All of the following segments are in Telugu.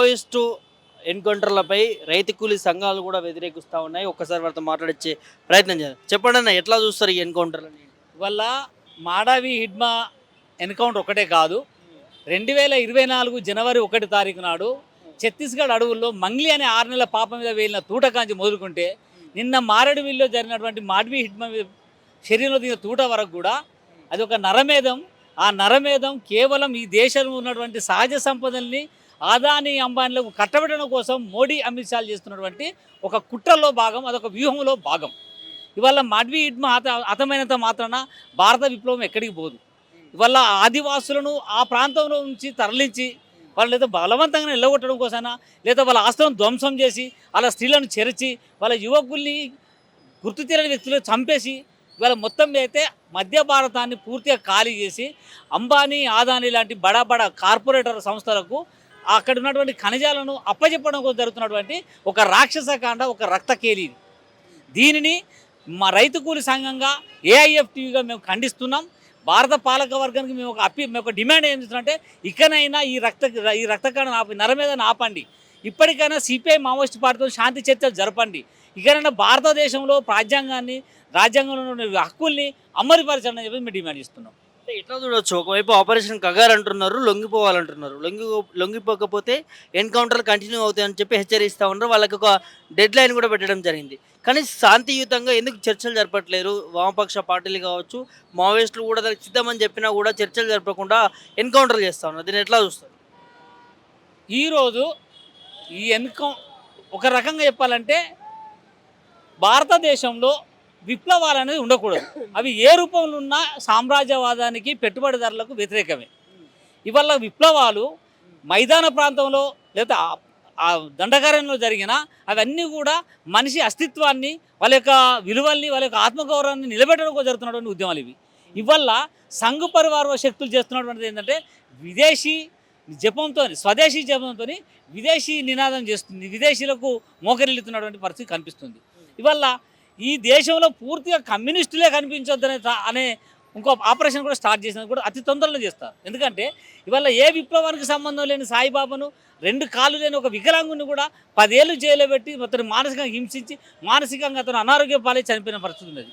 మావోయిస్టు ఎన్కౌంటర్లపై రైతు కూలీ సంఘాలు కూడా వ్యతిరేకిస్తూ ఉన్నాయి. ఒక్కసారి వారితో మాట్లాడించే ప్రయత్నం చేద్దాం. చెప్పండి అన్న ఎట్లా చూస్తారు ఈ ఎన్కౌంటర్లని? వల్ల మాడావి హిడ్మా ఎన్కౌంటర్ ఒకటే కాదు. రెండు వేల ఇరవై నాలుగు జనవరి ఒకటి తారీఖు నాడు ఛత్తీస్గఢ్ అడవుల్లో మంగ్లీ అనే ఆరు నెలల పాప మీద వేలిన తూటకాంచి మొదలుకుంటే నిన్న మారేడుమిల్లో జరిగినటువంటి మాడ్వి హిడ్మ శరీరంలో దిగిన తూట వరకు కూడా అది ఒక నరమేధం. ఆ నరమేధం కేవలం ఈ దేశంలో ఉన్నటువంటి సహజ సంపదల్ని ఆదాని అంబానీలకు కట్టబెట్టడం కోసం మోడీ అమిత్ షాలు చేస్తున్నటువంటి ఒక కుట్రలో భాగం అదొక వ్యూహంలో భాగం. ఇవాళ మాడ్వి హిడ్మా అత హతమైనంత మాత్రాన భారత విప్లవం ఎక్కడికి పోదు. ఇవాళ ఆదివాసులను ఆ ప్రాంతంలో నుంచి తరలించి వాళ్ళు లేదా బలవంతంగా నిలగొట్టడం కోసమైనా లేదా వాళ్ళ ఆస్తులను ధ్వంసం చేసి వాళ్ళ స్త్రీలను చెరిచి వాళ్ళ యువకుల్ని గుర్తు తెలియని వ్యక్తులను చంపేసి ఇవాళ మొత్తం అయితే మధ్య భారతాన్ని పూర్తిగా ఖాళీ చేసి అంబానీ ఆదానీ లాంటి బడా బడా కార్పొరేటర్ సంస్థలకు అక్కడ ఉన్నటువంటి ఖనిజాలను అప్పచెప్పడం కోసం జరుగుతున్నటువంటి ఒక రాక్షస కాండ ఒక రక్తకేలి దీనిని మా రైతు కూలి సంఘంగా ఏఐఎఫ్టీవీగా మేము ఖండిస్తున్నాం. భారత పాలక వర్గానికి మేము ఒక అప్పి మేము ఒక డిమాండ్ ఏం చేస్తున్నామంటే ఇకనైనా ఈ రక్త ఈ రక్తకాండ ఆపి నరమేధను ఆపండి ఇప్పటికైనా సిపిఐ మావోయిస్ట్ పార్టీతో శాంతి చర్చలు జరపండి. ఇకనైనా భారతదేశంలో రాజ్యాంగాన్ని రాజ్యాంగంలో ఉన్న హక్కుల్ని అమలుపరచండి చెప్పి మేము డిమాండ్ చేస్తున్నాం. అంటే ఎట్లా చూడొచ్చు? ఒకవైపు ఆపరేషన్ కగార్ అంటున్నారు లొంగిపోవాలంటున్నారు. లొంగి లొంగిపోకపోతే ఎన్కౌంటర్లు కంటిన్యూ అవుతాయని చెప్పి హెచ్చరిస్తూ ఉన్నారు. వాళ్ళకి ఒక డెడ్ లైన్ కూడా పెట్టడం జరిగింది. కానీ శాంతియుతంగా ఎందుకు చర్చలు జరపట్లేరు? వామపక్ష పార్టీలు కావచ్చు మావోయిస్టులు కూడా దానికి సిద్ధమని చెప్పినా కూడా చర్చలు జరపకుండా ఎన్కౌంటర్లు చేస్తా ఉన్నారు. దీన్ని ఎట్లా చూస్తారు? ఈరోజు ఈ ఎన్కౌ ఒక రకంగా చెప్పాలంటే భారతదేశంలో విప్లవాలు అనేది ఉండకూడదు. అవి ఏ రూపంలో ఉన్నా సామ్రాజ్యవాదానికి పెట్టుబడిదారులకు వ్యతిరేకమే. ఇవల్ల విప్లవాలు మైదాన ప్రాంతంలో లేదా ఆ- దండకార్యంలో జరిగిన అవన్నీ కూడా మనిషి అస్తిత్వాన్ని వాళ్ళ యొక్క విలువల్ని వాళ్ళ యొక్క ఆత్మగౌరవాన్ని నిలబెట్టడం జరుగుతున్నటువంటి ఉద్యమాలు ఇవి. ఇవల్ల సంఘ పరివార శక్తులు చేస్తున్నటువంటిది ఏంటంటే విదేశీ జపంతో స్వదేశీ జపంతో విదేశీ నినాదం చేస్తుంది. విదేశీలకు మోకరిల్లుతున్నటువంటి పరిస్థితి కనిపిస్తుంది. ఇవల్ల ఈ దేశంలో పూర్తిగా కమ్యూనిస్టులే కనిపించొద్దనే తా- అనే ఇంకో ఆపరేషన్ కూడా స్టార్ట్ చేసినది కూడా అతి తొందరలో చేస్తారు. ఎందుకంటే ఇవాళ ఏ విప్లవానికి సంబంధం లేని సాయిబాబాను రెండు కాళ్ళు లేని ఒక వికలాంగుని కూడా పదేళ్ళు జైలు పెట్టి అతను మానసికంగా హింసించి మానసికంగా అతను అనారోగ్య పాలై చనిపోయిన పరిస్థితి ఉన్నది.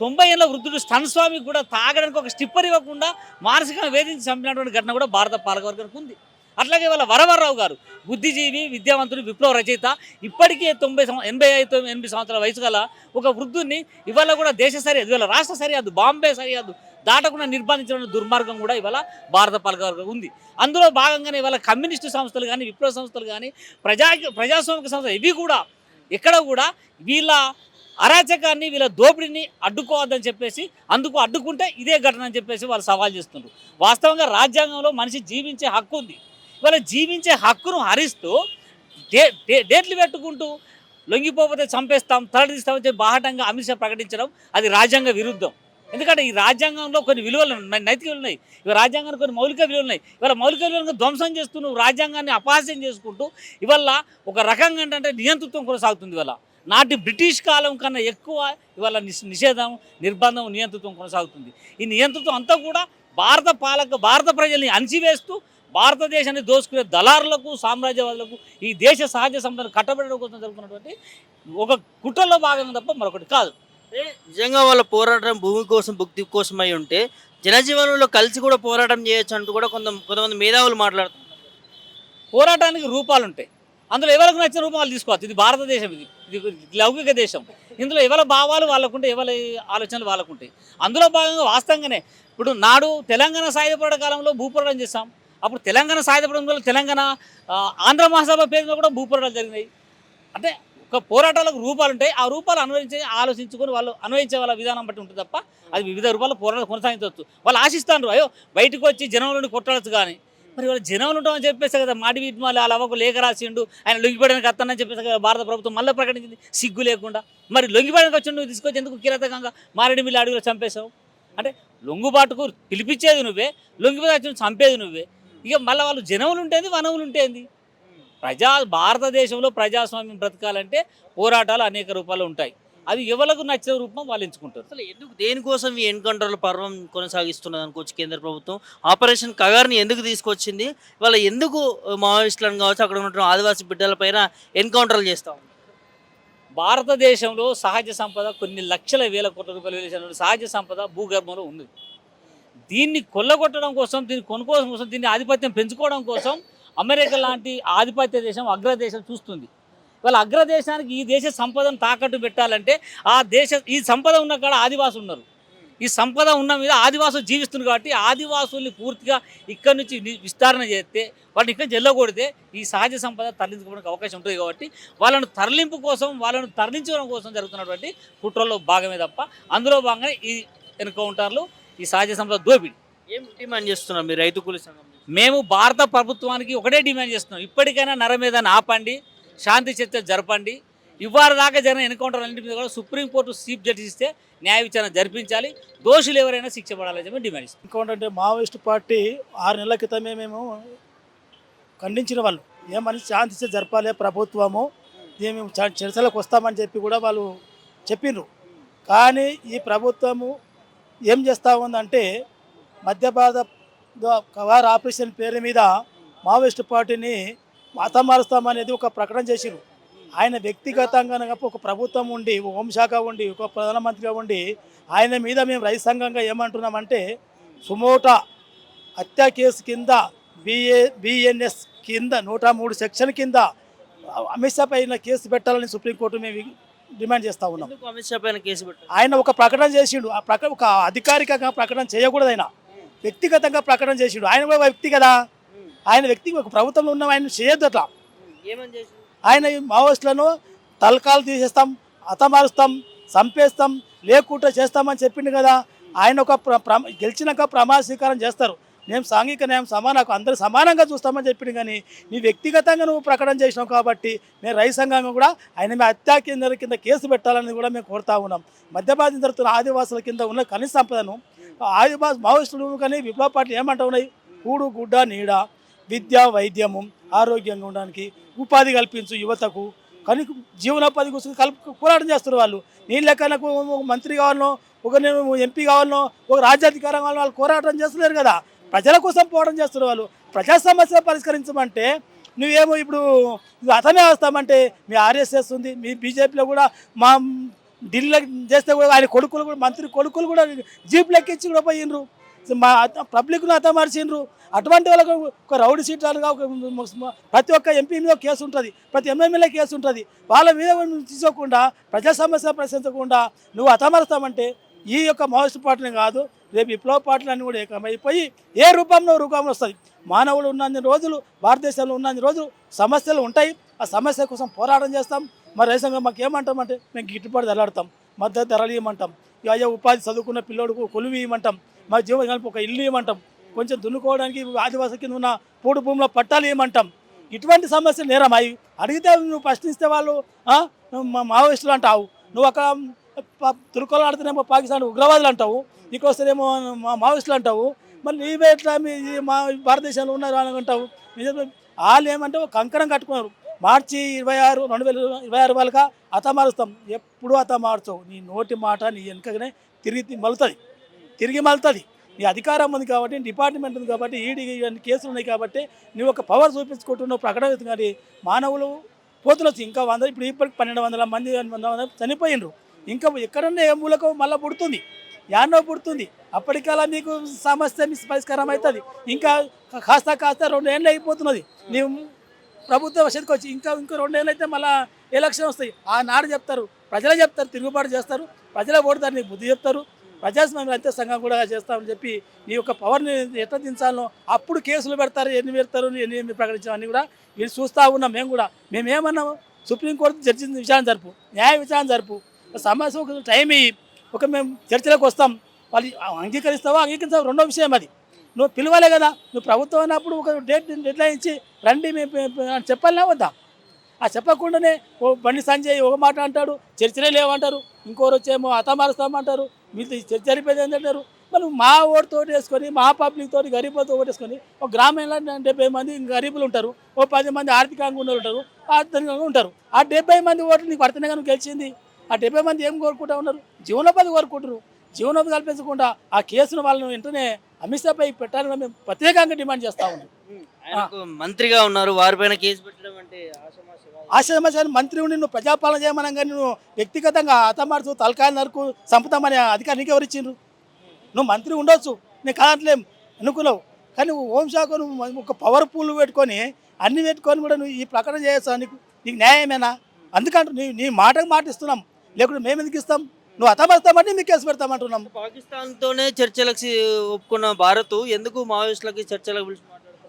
తొంభై ఏళ్ళ వృద్ధుడు స్టన్ స్వామికి కూడా తాగడానికి ఒక స్టిప్పర్ ఇవ్వకుండా మానసికంగా వేధించి చంపినటువంటి ఘటన కూడా భారత పాలకవర్గానికి ఉంది. అట్లాగే వాళ్ళ వరవరరావు గారు బుద్ధిజీవి విద్యావంతుడు విప్లవ రచయిత ఇప్పటికే తొంభై ఎనభై ఐదు ఎనిమిది సంవత్సరాల వయసు గల ఒక వృద్ధుడిని ఇవాళ కూడా దేశ సరిహద్దు ఇవాళ రాష్ట్ర సరిహద్దు బాంబే సరిహద్దు దాటకుండా నిర్బంధించిన దుర్మార్గం కూడా ఇవాళ భారత పాలకవర్గం ఉంది. అందులో భాగంగానే ఇవాళ కమ్యూనిస్టు సంస్థలు కానీ విప్లవ సంస్థలు కానీ ప్రజా ప్రజాస్వామిక సంస్థలు ఇవి కూడా ఎక్కడ కూడా వీళ్ళ అరాచకాన్ని వీళ్ళ దోపిడీని అడ్డుకోవద్దని చెప్పేసి అందుకు అడ్డుకుంటే ఇదే ఘటన అని చెప్పేసి వాళ్ళు సవాల్ చేస్తున్నారు. వాస్తవంగా రాజ్యాంగంలో మనిషి జీవించే హక్కు ఉంది. ఇవాళ జీవించే హక్కును హరిస్తూ డే డేట్లు పెట్టుకుంటూ లొంగిపోతే చంపేస్తాం తలడిస్తామని చెప్పి బాహటంగా అమిత్ షా ప్రకటించడం అది రాజ్యాంగ విరుద్ధం. ఎందుకంటే ఈ రాజ్యాంగంలో కొన్ని విలువలు ఉన్నాయి, నైతిక విలువలు ఉన్నాయి. ఇవాళ రాజ్యాంగానికి కొన్ని మౌలిక విలువలు ఉన్నాయి. ఇవాళ మౌలిక విలువలను ధ్వంసం చేస్తూ రాజ్యాంగాన్ని అపహాస్యం చేసుకుంటూ ఇవల్ల ఒక రకంగా ఏంటంటే నియంతృత్వం కొనసాగుతుంది ఇవాళ. నాటి బ్రిటిష్ కాలం కన్నా ఎక్కువ ఇవాళ నిషేధం నిర్బంధం నియంతృత్వం కొనసాగుతుంది. ఈ నియంతృత్వం అంతా కూడా భారత పాలక భారత ప్రజల్ని అణిచివేస్తూ భారతదేశాన్ని దోసుకునే దళారులకు సామ్రాజ్యవాదులకు ఈ దేశ సహజ సంపదను కట్టబెట్టడం కోసం జరుగుతున్నటువంటి ఒక కుట్రలో భాగం తప్ప మరొకటి కాదు. నిజంగా వాళ్ళ పోరాటం భూమి కోసం భుక్తి కోసం అయి ఉంటే జనజీవనంలో కలిసి కూడా పోరాటం చేయొచ్చు అంటూ కూడా కొంత కొంతమంది మేధావులు మాట్లాడుతున్నారు. పోరాటానికి రూపాలు ఉంటాయి. అందులో ఎవరికి నచ్చిన రూపాలు తీసుకోవచ్చు? ఇది భారతదేశం ఇది ఇది లౌకిక దేశం. ఇందులో ఎవరి భావాలు వాళ్ళకుంటాయి ఎవరి ఆలోచనలు వాళ్ళకుంటాయి? అందులో భాగంగా వాస్తవంగానే ఇప్పుడు నాడు తెలంగాణ సాయుధ పోరాట కాలంలో భూపోరాటం చేస్తాం అప్పుడు తెలంగాణ సాయుధ వల్ల తెలంగాణ ఆంధ్ర మహాసభ పేరులో కూడా భూపోరాటాలు జరిగినాయి. అంటే ఒక పోరాటాలకు రూపాలు ఉంటాయి. ఆ రూపాలు అన్వయించి ఆలోచించుకొని వాళ్ళు అన్వయించే వాళ్ళ విధానం బట్టి ఉంటుంది తప్ప అది వివిధ రూపాల పోరాటం కొనసాగించవచ్చు. వాళ్ళు ఆశిస్తాను అయ్యో బయటకు వచ్చి జనంలోని కొట్టవచ్చు కానీ. మరి వాళ్ళు జనంలో ఉంటామని చెప్పేసి కదా మాటి వీటిమాలి వాళ్ళ అవ్వకు లేఖ రాసిండు ఆయన లొంగిపోయడానికి వస్తానని చెప్పేసి కదా భారత ప్రభుత్వం మళ్ళీ ప్రకటించింది. సిగ్గు లేకుండా. మరి లొంగిపోయడానికి వచ్చి నువ్వు తీసుకొచ్చి ఎందుకు కిరాతకంగా మారేడు మిల్లి అడుగులో చంపేశావు? అంటే లొంగుబాటుకు పిలిపించేది నువ్వే లొంగిపోతే వచ్చి చంపేది నువ్వే. ఇక మళ్ళీ వాళ్ళు జనములు ఉంటేంది వనములు ఉంటేంది? ప్రజా భారతదేశంలో ప్రజాస్వామ్యం బ్రతకాలంటే పోరాటాలు అనేక రూపాలు ఉంటాయి. అది ఎవరికి నచ్చిన రూపం వాళ్ళు ఎంచుకుంటారు. అసలు ఎందుకు దేనికోసం ఈ ఎన్కౌంటర్ల పర్వం కొనసాగిస్తున్నది అనుకోవచ్చు కేంద్ర ప్రభుత్వం? ఆపరేషన్ కగార్ని ఎందుకు తీసుకొచ్చింది? వాళ్ళ ఎందుకు మావోయిస్టులను కావచ్చు అక్కడ ఉన్న ఆదివాసీ బిడ్డల పైన ఎన్కౌంటర్లు చేస్తా? భారతదేశంలో సహజ సంపద కొన్ని లక్షల వేల కోట్ల రూపాయలు వేసిన సహజ సంపద భూగర్భంలో ఉంది. దీన్ని కొల్లగొట్టడం కోసం దీన్ని కొనుక్కోవడం కోసం దీన్ని ఆధిపత్యం పెంచుకోవడం కోసం అమెరికా లాంటి ఆధిపత్య దేశం అగ్రదేశం చూస్తుంది. వాళ్ళ అగ్రదేశానికి ఈ దేశ సంపదను తాకట్టు పెట్టాలంటే ఆ దేశ ఈ సంపద ఉన్న కాడ ఆదివాసులు ఉన్నారు. ఈ సంపద ఉన్న మీద ఆదివాసులు జీవిస్తున్నారు కాబట్టి ఆదివాసుల్ని పూర్తిగా ఇక్కడి నుంచి విస్తారణ విస్తరణ చేస్తే వాళ్ళని ఇక్కడ చెల్లగొడితే ఈ సహజ సంపద తరలించుకోవడానికి అవకాశం ఉంటుంది కాబట్టి వాళ్ళను తరలింపు కోసం వాళ్ళను తరలించడం కోసం జరుగుతున్నటువంటి కుట్రలో భాగమే తప్ప అందులో భాగంగా ఈ ఎన్కౌంటర్లు ఈ సహజ సంపద దోపిడీ. ఏం డిమాండ్ చేస్తున్నారు మీరు రైతు కూలి సంఘం? మేము భారత ప్రభుత్వానికి ఒకటే డిమాండ్ చేస్తున్నాం. ఇప్పటికైనా నర మీద ఆపండి శాంతి చర్చలు జరపండి. ఇవ్వారు దాకా జరిగిన ఎన్కౌంటర్ అన్నింటి మీద కూడా సుప్రీంకోర్టు చీఫ్ జస్టిస్ ఇస్తే న్యాయ విచారణ జరిపించాలి. దోషులు ఎవరైనా శిక్ష పడాలని చెప్పి డిమాండ్ ఇస్తాం ఇంకోటంటే మావోయిస్ట్ పార్టీ ఆరు నెలల క్రితమే మేము ఖండించిన వాళ్ళు. ఏమని శాంతి జరపాలి ప్రభుత్వము మేము చ- చర్చలకు వస్తామని చెప్పి కూడా వాళ్ళు చెప్పిండ్రు కానీ ఈ ప్రభుత్వము ఏం చేస్తూ ఉందంటే మధ్యభారత కవార్ ఆపరేషన్ పేరు మీద మావోయిస్ట్ పార్టీని మతమారుస్తామనేది ఒక ప్రకటన చేసిరు ఆయన వ్యక్తిగతంగా ఒక ప్రభుత్వం ఉండి ఒక హోంశాఖ ఉండి ఒక ప్రధానమంత్రిగా ఉండి ఆయన మీద మేము రైతు సంఘంగా ఏమంటున్నామంటే సుమోటా హత్య కేసు కింద బిఏ బిఎన్ఎస్ కింద నూట మూడు సెక్షన్ కింద అమిత్ షా పైన కేసు పెట్టాలని సుప్రీంకోర్టు మేము డిమాండ్ చేస్తూ ఉన్నాం. అమిత్ షా పైన కేసు పెట్టారు? ఆయన ఒక ప్రకటన చేసిండు. ఆ ప్రక ఒక అధికారికంగా ప్రకటన చేయకూడదు ఆయన. వ్యక్తిగతంగా ప్రకటన చేసిండు. ఆయన కూడా వ్యక్తి కదా. ఆయన వ్యక్తి ఒక ప్రభుత్వంలో ఉన్న ఆయన చేయొద్దు అట్లా. ఆయన ఈ మావోయిస్టులను తలకాలు తీసేస్తాం హతమారుస్తాం చంపేస్తాం లేకుండా చేస్తామని చెప్పిండు కదా. ఆయన ఒక ప్ర ప్ర- గెలిచినాక ప్రమాణ స్వీకారం చేస్తారు. నేను సాంఘిక న్యాయం సమానం అందరూ సమానంగా చూస్తామని చెప్పిండు కానీ నీ వ్యక్తిగతంగా నువ్వు ప్రకటన చేసినావు కాబట్టి మేము రైతు సంఘంగా కూడా ఆయన మీ హత్యా కేంద్రాల కింద కేసు పెట్టాలని కూడా మేము కోరుతా ఉన్నాం. మధ్యప్రదేశ్ జరుగుతున్న ఆదివాసుల కింద ఉన్న కనీస సంపదను ఆదివాసి మావోయిస్టులు కానీ విప్లవ పార్టీలు ఏమంటా ఉన్నాయి? కూడు గుడ్డ నీడ విద్య వైద్యము ఆరోగ్యంగా ఉండడానికి ఉపాధి కల్పించు యువతకు కానీ జీవనోపాధి కోసం కలిపి పోరాటం చేస్తున్నారు వాళ్ళు. నేను లెక్క నాకు ఒక మంత్రి కావాలనో ఒక నేను ఎంపీ కావాలనో ఒక రాజ్యాధికారం కావాలనో వాళ్ళు పోరాటం చేస్తున్నారు కదా. ప్రజల కోసం పోవడం చేస్తున్నారు వాళ్ళు ప్రజా సమస్యలు పరిష్కరించమంటే నువ్వేమో ఇప్పుడు అతనే వస్తామంటే మీ ఆర్ఎస్ఎస్ ఉంది మీ బీజేపీలో కూడా మా ఢిల్లీలో చేస్తే కూడా ఆయన కొడుకులు కూడా మంత్రి కొడుకులు కూడా జీప్ లెక్కించి కూడా పోయినరు మా పబ్లిక్ను హతమార్చిండ్రు. అటువంటి వాళ్ళకు ఒక రౌడీ సీట్లుగా ఒక ప్రతి ఒక్క ఎంపీ మీద కేసు ఉంటుంది ప్రతి ఎమ్మెల్యేలో కేసు ఉంటుంది. వాళ్ళ మీద తీసుకోకుండా ప్రజా సమస్య ప్రశ్నించకుండా నువ్వు హతమారుస్తామంటే ఈ యొక్క మావోయిస్ట్ పార్టీని కాదు రేపు విప్లవ పార్టీలన్నీ కూడా ఏకమైపోయి ఏ రూపంలో రూపంలో వస్తుంది మానవుడు ఉన్నన్ని రోజులు భారతదేశంలో ఉన్నన్ని రోజులు సమస్యలు ఉంటాయి. ఆ సమస్య కోసం పోరాటం చేస్తాం. మరి రైతంగా మాకు ఏమంటామంటే మేము గిట్టుబాటు ధరలాడతాం మద్దతు ధరలు ఇవ్వమంటాం. ఇక అయ్యా ఉపాధి చదువుకున్న పిల్లోడుకు కొలువు ఇవ్వమంటాం. మా జీవన కలిపి ఒక ఇల్లు ఇవ్వమంటాం. కొంచెం దున్నుకోవడానికి ఆదివాసి కింద ఉన్న పూడు భూమిలో పట్టాలు ఇవ్వమంటాం. ఇటువంటి సమస్యలు నేరం అవి అడిగితే నువ్వు ప్రశ్నిస్తే వాళ్ళు నువ్వు మా మావోయిస్టులు అంటావు. నువ్వు ఒక తురుకోలాడితేనేమో పాకిస్తాన్ ఉగ్రవాదులు అంటావు ఇక్కడ వస్తేనేమో మా మావోయిస్టులు అంటావు మళ్ళీ నీవే ఎట్లా మీ మా భారతదేశంలో ఉన్నారు అని అంటావు. నిజమే. వాళ్ళు ఏమంటే ఒక కంకణం కట్టుకున్నారు. మార్చి ఇరవై ఆరు రెండు వేల ఇరవై ఆరు వాళ్ళక అతమారుస్తాం ఎప్పుడు అతమార్చవు నీ నోటి మాట నీ వెనుకనే తిరిగి మలుతుంది. తిరిగి మలుతుంది. నీ అధికారం ఉంది కాబట్టి డిపార్ట్మెంట్ ఉంది కాబట్టి ఈడీ ఇవన్నీ కేసులు ఉన్నాయి కాబట్టి నువ్వు ఒక పవర్ చూపించుకుంటున్నావు ప్రకటన అవుతుంది కానీ మానవులు పోతులు ఇంకా వంద ఇప్పుడు ఇప్పటికి పన్నెండు వందల మంది వందల మంది చనిపోయినరు. ఇంకా ఎక్కడన్నా ఏ మూలకు మళ్ళీ పుడుతుంది? యాన్నో పుడుతుంది. అప్పటికల్లా మీకు సమస్య మీ పరిష్కారం అవుతుంది. ఇంకా కాస్త కాస్త రెండు ఏళ్ళు అయిపోతున్నది. నీవు ప్రభుత్వ వసతికి వచ్చి ఇంకా ఇంకో రెండేళ్ళు అయితే మళ్ళీ ఎలక్షన్ వస్తాయి. ఆ నాడు చెప్తారు ప్రజలే చెప్తారు తిరుగుబాటు చేస్తారు. ప్రజలే ఓడతారు నీకు బుద్ధి చెప్తారు. ప్రజాస్వామ్యం అంతే సంఘం కూడా చేస్తామని చెప్పి నీ యొక్క పవర్ని ఎట్లా దించాలో అప్పుడు కేసులు పెడతారు ఎన్ని పెడతారు ఎన్ని ప్రకటించామని కూడా మీరు చూస్తూ ఉన్నాం మేము కూడా. మేమేమన్నాము సుప్రీంకోర్టు జడ్జి విచారణ జరుపు న్యాయ విచారణ జరుపు. సమస్య ఒక టైం ఒక మేము చర్చలకు వస్తాం. వాళ్ళు అంగీకరిస్తావా? అంగీకరిస్తావా? రెండో విషయం అది. నువ్వు పిలవాలే కదా. నువ్వు ప్రభుత్వం అన్నప్పుడు ఒక డేట్ డెడ్లైన్ ఇచ్చి రండి మేము అని చెప్పాలనే వద్దా? ఆ చెప్పకుండానే ఓ బండి సంజయ్ ఒక మాట అంటాడు. చర్చలే లేవంటారు. ఇంకోరు వచ్చేమో అతమారుస్తామంటారు మీతో చర్చ జరిపేది ఏంటంటారు? మనం మా ఓటుతో వేసుకొని మా పబ్లిక్ తోటి గరీబులతో ఓటేసుకొని ఒక గ్రామంలో డెబ్బై మంది గరీబులు ఉంటారు. ఓ పది మంది ఆర్థికంగా ఉన్న ఉంటారు. ఆర్థికంగా ఉంటారు. ఆ డెబ్బై మంది ఓట్లు నీకు పడుతున్నాయి కానీ గెలిచింది. ఆ డెబ్బై మంది ఏం కోరుకుంటా ఉన్నారు? జీవనోపాధి కోరుకుంటారు జీవనోపాధి కల్పించకుండా ఆ కేసును వాళ్ళని వెంటనే అమిత్ షాపై పెట్టాలని మేము ప్రత్యేకంగా డిమాండ్ చేస్తా ఉన్నాం. మంత్రిగా ఉన్నారు వారిపైన కేసు పెట్టడం అంటే. ఆశ్రమాచారి మంత్రి ఉండి నువ్వు ప్రజాపాలన చేయమనగా నువ్వు వ్యక్తిగతంగా అతమాడుతూ తలకాయలు నరుకు చంపుతామనే అధికారం నీకు ఎవరు ఇచ్చిండ్రు? నువ్వు మంత్రి ఉండొచ్చు నేను కాదట్లేం అనుకున్నావు కానీ నువ్వు హోంశాఖ నువ్వు ఒక పవర్ పూల్ పెట్టుకొని అన్ని పెట్టుకొని కూడా నువ్వు ఈ ప్రకటన చేయొచ్చా నీకు. నీకు న్యాయమేనా? అందుకంటూ నీ నీ మాటకు మాట ఇస్తున్నాం లేకుంటే మేము ఎందుకు ఇస్తాం? నువ్వు అతమరుస్తామంటే మీకు కేసు పెడతామంటున్నాం. పాకిస్తాన్తోనే చర్చలకు ఒప్పుకున్న భారత్ ఎందుకు మావోయిస్టులకి చర్చలకు పిలిచి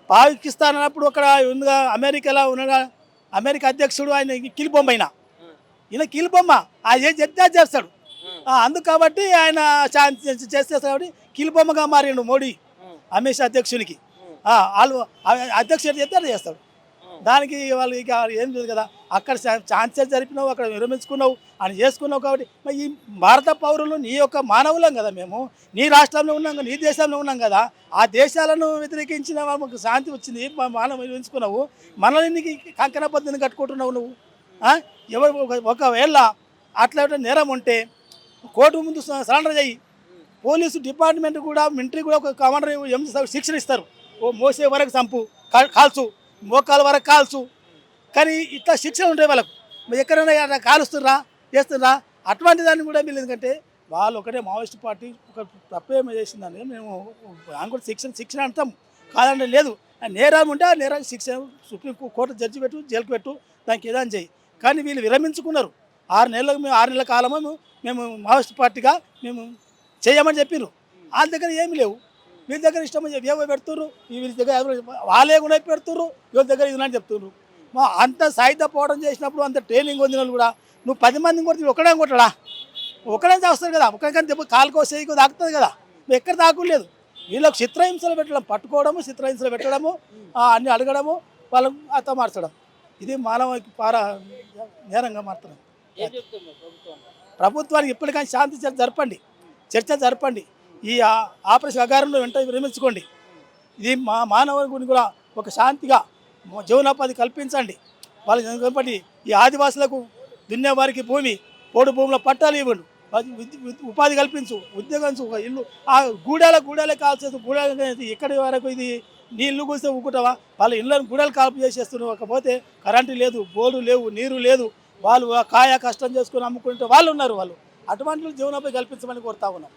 పాకిస్తాన్ అన్నప్పుడు అక్కడ ఉందిగా అమెరికాలో ఉన్నగా అమెరికా అధ్యక్షుడు ఆయన కిలిబొమ్మ అయినా ఈయన కీలుబొమ్మ. ఆయన ఏం చెప్తే చేస్తాడు? అందుకు కాబట్టి ఆయన చా- చే- చేసేస్తాడు కాబట్టి కీలుబొమ్మగా మారిండు మోడీ. అమిత్ షా అధ్యక్షునికి. వాళ్ళు అధ్యక్షుడు చెప్తే చేస్తాడు. దానికి వాళ్ళు ఇక ఏం లేదు కదా. అక్కడ ఛాన్సెస్ జరిపినావు అక్కడ విరమించుకున్నావు అని చేసుకున్నావు కాబట్టి మరి ఈ భారత పౌరులు నీ యొక్క మానవులం కదా మేము. నీ రాష్ట్రంలో ఉన్నాం కదా, నీ దేశంలో ఉన్నాం కదా. ఆ దేశాలను వ్యతిరేకించిన మాకు శాంతి వచ్చింది మానవ విరమించుకున్నావు. మనల్ని నీకు కంకణ పద్ధతిని కట్టుకుంటున్నావు నువ్వు. ఎవరు ఒకవేళ అట్లా నేరం ఉంటే కోర్టు ముందు సరెండర్ చేయి. పోలీసు డిపార్ట్మెంట్ కూడా మిలిటరీ కూడా ఒక కమాండర్ ఏం శిక్షణ ఇస్తారు. ఓ మోసే వరకు చంపు. కాల్చు. మోకాల వరకు కాల్చు. కానీ ఇట్లా శిక్షణ ఉంటాయి వాళ్ళకు. ఎక్కడైనా అట్లా కాలుస్తుర్రా చేస్తుర్రా అటువంటి దాన్ని కూడా వీళ్ళు ఎందుకంటే వాళ్ళు ఒకటే మావోయిస్ట్ పార్టీ ఒక తప్పేమో చేసిందని మేము దాని కూడా శిక్షణ శిక్షణ అంటాం. కాదంటే లేదు. నేరాలు నేరం ఉంటే ఆ నేరానికి శిక్ష సుప్రీం కోర్టు జడ్జి పెట్టు జైలుకు పెట్టు దానికి ఏదైనా చేయి కానీ వీళ్ళు విరమించుకున్నారు. ఆరు నెలలకు మేము ఆరు నెలల కాలము మేము మావోయిస్ట్ పార్టీగా మేము చేయమని చెప్పిర్రు. వాళ్ళ దగ్గర ఏమి లేవు. వీళ్ళ దగ్గర ఇష్టం ఏవో పెడుతుర్రు ఈ వీళ్ళ దగ్గర ఎవరు- వాళ్ళే కూడా పెడుతుర్రు వీళ్ళ దగ్గర ఇది అని చెప్తుర్రు. మా అంత సాయుధ పోవడం చేసినప్పుడు అంత ట్రైనింగ్ పొందిన కూడా నువ్వు పది మందిని కొడితే ఒకడే కొట్టడా? ఒకడే చేస్తారు కదా ఒకరికని దెబ్బ కాలుకో చేయికో తాకుతుంది కదా నువ్వు ఎక్కడ తాకులేదు వీళ్ళకి చిత్రహింసలు పెట్టడం పట్టుకోవడము చిత్రహింసలు పెట్టడము అన్ని అడగడము వాళ్ళని అత్త మార్చడం. ఇది మానవ పార నేరంగా మారుతున్నాం చెప్తున్నారు ప్రభుత్వానికి ఇప్పటికైనా శాంతి చర్చ జరపండి. చర్చ జరపండి. ఈ ఆ- ఆపరేషన్ అగారంలో వెంట విరమించుకోండి ఇది మా మానవుని కూడా ఒక శాంతిగా జీవనోపాధి కల్పించండి. వాళ్ళ కాబట్టి ఈ ఆదివాసులకు దున్నేవారికి భూమి పోడు భూముల పట్టాలు ఇవ్వండి. ఉపాధి కల్పించు ఉద్యోగం ఒక ఇల్లు. ఆ గూడాల గూడాలే కాల్చేసి గూడాలు ఎక్కడి వరకు ఇది నీ ఇల్లు కూస్తే ఊకుంటావా? వాళ్ళ ఇళ్ళని గూడలు కాల్పు చేసేస్తున్నావు కాకపోతే కరెంటు లేదు బోర్డు లేవు నీరు లేదు. వాళ్ళు ఆ కాయ కష్టం చేసుకుని అమ్ముకుంటే వాళ్ళు ఉన్నారు వాళ్ళు. అటువంటి జీవనోపాధి కల్పించమని కోరుతా ఉన్నాం.